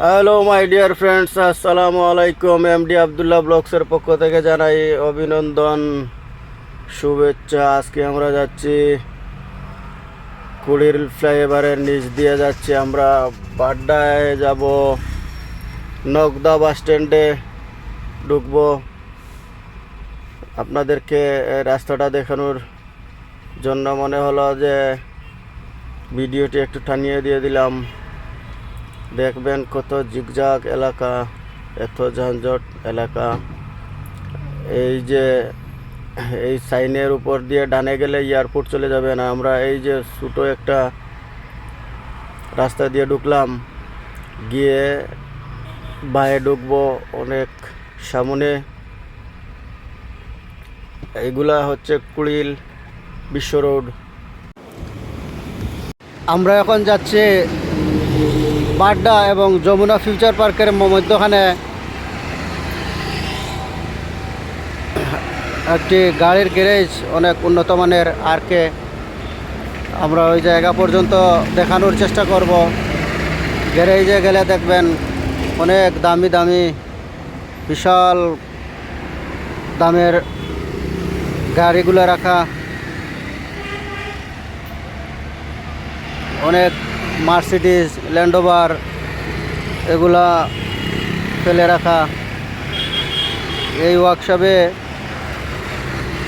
Hello my dear friends আসসালামু আলাইকুম MD Abdullah ব্লগসের পক্ষ থেকে জানাই অভিনন্দন, শুভেচ্ছা। আজকে আমরা যাচ্ছি কুড়ির ফ্লাইওভারের নিচ দিয়ে যাচ্ছি। আমরা বাড্ডায় যাব, নগদা বাস স্ট্যান্ডে ঢুকবো। আপনাদেরকে রাস্তাটা দেখানোর জন্য মনে হলো যে ভিডিওটি একটু টানিয়ে দিয়ে দিলাম। দেখবেন কত জিগজাগ এলাকা, এত যানজট এলাকা। এই যে, এই সাইনের উপর দিয়ে ডানে গেলে এয়ারপোর্ট চলে যাবে না। আমরা এই যে ছোটো একটা রাস্তা দিয়ে ঢুকলাম, গিয়ে বায়ে ঢুকবো অনেক সামনে। এইগুলা হচ্ছে কুড়িল বিশ্ব রোড। আমরা এখন যাচ্ছি বাড্ডা এবং যমুনা ফিউচার পার্কের মধ্যখানে একটি গাড়ির গ্যারেজ, অনেক উন্নত মানের আরকে আমরা ওই জায়গা পর্যন্ত দেখানোর চেষ্টা করব। গ্যারেজে গেলে দেখবেন অনেক দামি দামি বিশাল দামের গাড়িগুলো রাখা। অনেক মার্সিডিজ ল্যান্ডোভার এগুলা ফেলে রাখা। এই ওয়ার্কশপে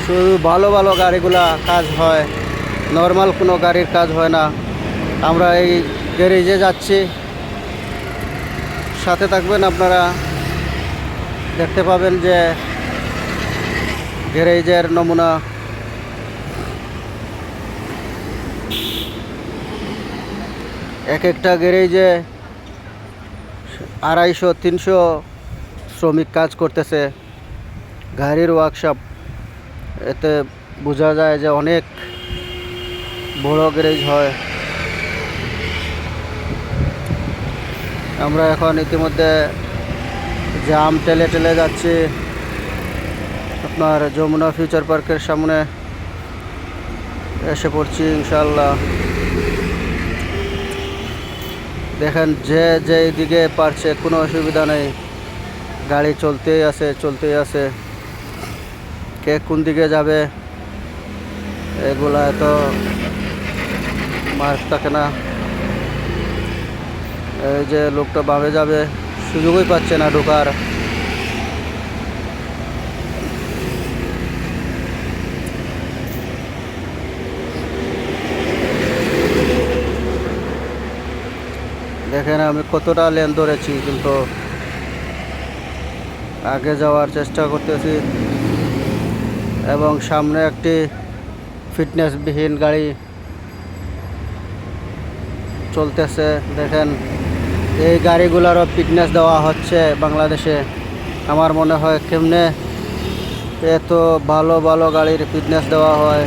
শুধু ভালো ভালো গাড়িগুলা কাজ হয় নর্মাল কোনো গাড়ির কাজ হয় না। আমরা এই গ্যারেজে যাচ্ছি। সাথে থাকবেন আপনারা। দেখতে পাবেন যে গ্যারেজের নমুনা। এক একটা গ্যারেজে আড়াইশো, তিনশো শ্রমিক কাজ করতেছে। গাড়ির ওয়ার্কশপ এতে বোঝা যায় যে অনেক বড় গ্যারেজ হয়। আমরা এখন ইতিমধ্যে জাম টেলে টেলে যাচ্ছি আপনার যমুনা ফিউচার পার্কের সামনে। এসে পড়ছি ইনশাল্লাহ দেখেন যে যেই দিকে পারছে, কোনো অসুবিধা নেই। গাড়ি চলতেই আছে চলতেই আছে। কে কোন দিকে যাবে, এগুলা তো মার্ক থাকে না। এই যে লোকটা বামে যাবে, সুযোগই পাচ্ছে না ঢোকার। দেখেন আমি কতটা লেন ধরেছি, কিন্তু আগে যাওয়ার চেষ্টা করতেছি। এবং সামনে একটি ফিটনেসবিহীন গাড়ি চলতেছে। দেখেন, এই গাড়িগুলোরও ফিটনেস দেওয়া হচ্ছে বাংলাদেশে। আমার মনে হয় কেমনে এত ভালো ভালো গাড়ির ফিটনেস দেওয়া হয়।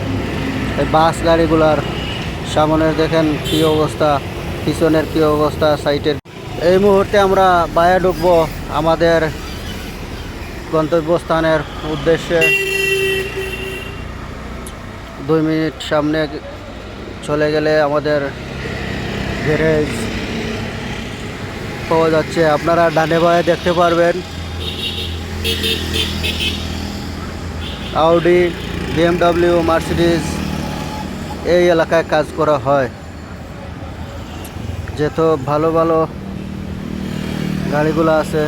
এই বাস গাড়িগুলার সামনের দেখেন কী অবস্থা। পিছনের কী অবস্থা সাইটের এই মুহূর্তে আমরা বায়ে ঢুকবো আমাদের গন্তব্যস্থানের উদ্দেশ্যে। দুই মিনিট সামনে চলে গেলে আমাদের গ্যারেজ পাওয়া যাচ্ছে। আপনারা ডানে বায়ে দেখতে পারবেন। আউডি বিএমডাব্লিউ মার্সিডিজ এই এলাকায় কাজ করা হয়। যেহেতু ভালো ভালো গাড়িগুলো আছে।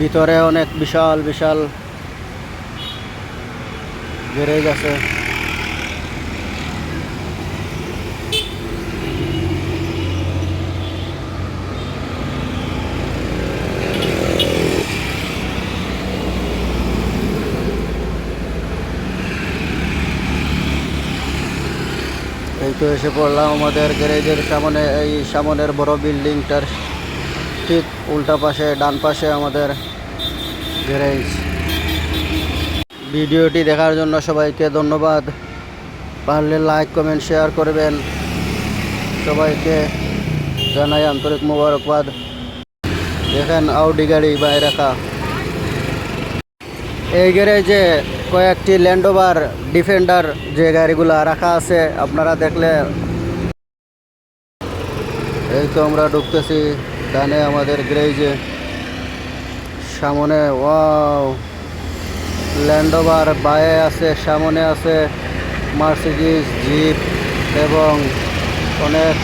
ভিতরে অনেক বিশাল বিশাল গ্যারেজ আছে। এই তো এসে পড়লাম আমাদের গ্যারেজের সামনে, এই সামনের বড় বিল্ডিংটার ঠিক উল্টা পাশে, ডান পাশে আমাদের গ্যারেজ। ভিডিওটি দেখার জন্য সবাইকে ধন্যবাদ। পারলে লাইক, কমেন্ট, শেয়ার করবেন। সবাইকে জানাই আন্তরিক মোবারকবাদ। দেখেন আউডি গাড়ি বাইরে রাখা এই গ্যারেজে কয়েকটি ল্যান্ডোভার ডিফেন্ডার যে গাড়িগুলো রাখা আছে, আপনারা দেখলে এই তো আমরা ঢুকতেছি, ডানে আমাদের গ্যারেজে সামনে ওয়াও ল্যান্ডোভার বায়ে আছে, সামনে আছে মার্সিডিস জিপ এবং অনেক